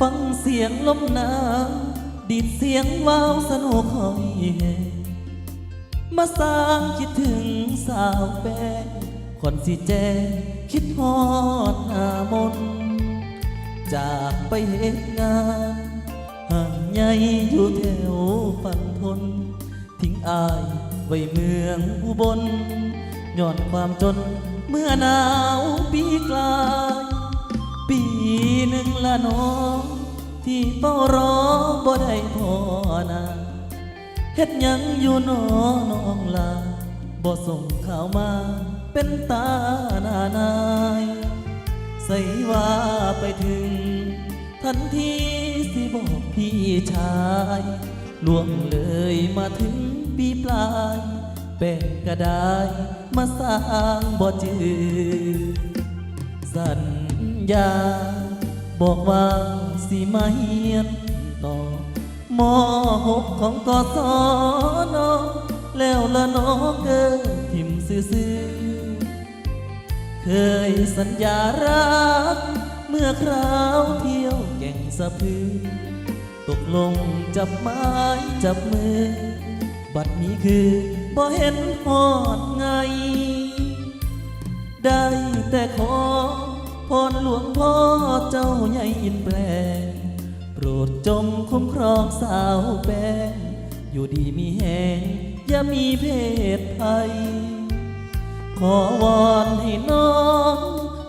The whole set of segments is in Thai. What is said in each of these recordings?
ฟังเสียงลมหนาวดีดเสียงว้าวสนุกหอยแหมาสร้างคิดถึงสาวแป้งคนสิแจงคิดฮอดหน้ามน จากไปเหตุงานห่างใหญ่อยู่แถวฝั่งทน ทิ้งอายไว้เมืองอุบลย้อนความจนเมื่อหนาวปีกลาย ปีหนึ่งละน้อง ที่เฝ้ารอบ่ได้พอนาเฮ็ดหยังอยู่นอน้องลาบ่ส่งข่าวมาเป็นตาหนานายใส่ว่าไปถึง ทันทีสิบอกพี่ชายล่วงเลยมาถึงปีปลายแป้งก็ไดมาสร้างบ่จือสัญญา บอกว่าสิมาเฮียนต่อมอหกของกศนแล้วละน้องเกิดทิมซื่อเคยสัญญารัก เมื่อคราวเที่ยวแก่งสะพือ ตกลงจับไม้จับมือ บัดนี้คือบ่เห็นหอดไง ใหญ่อินแปลง โปรดจงคุ้มครองสาวแป้งอยู่ดีมีแหงอย่ามีเพศภัย ขอวอนให้น้อง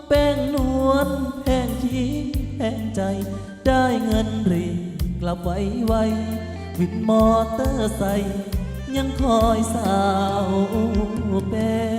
แป้งนวลแห้งคิ้งแห้งใจ ได้เงินรีกลับไว้ไววิดมอเตอร์ไซค์ยังคอยสาวแป้ง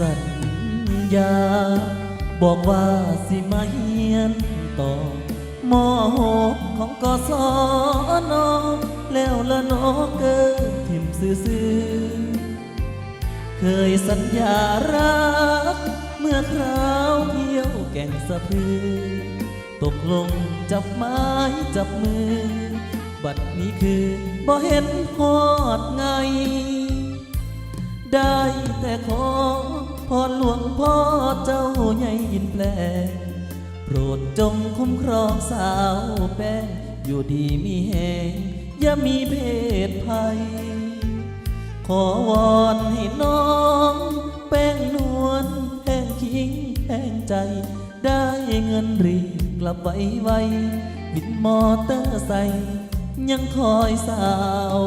สัญญา บอกว่าสิมาเฮียนต่อมอหกของกศนแล้วละน้อเกิดทิมซื่อเคยสัญญารัก เมื่อคราวเที่ยวแก่งสะพือ ตกลงจับไม้จับมือ บัดนี้คือบ่เห็นฮอดไง ได้แต่ขอ พรหลวงพ่อเจ้าใหญ่อินแปลงโปรดจงคุ้มครองสาวแป้ง อยู่ดีมีแหงอย่ามีเพศภัย ขอวอนให้น้อง แป้งนวลแห้งคิงแห้งใจ ได้เงินรีกลับไวไววิดมอเตอร์ไซค์ยังคอยสาว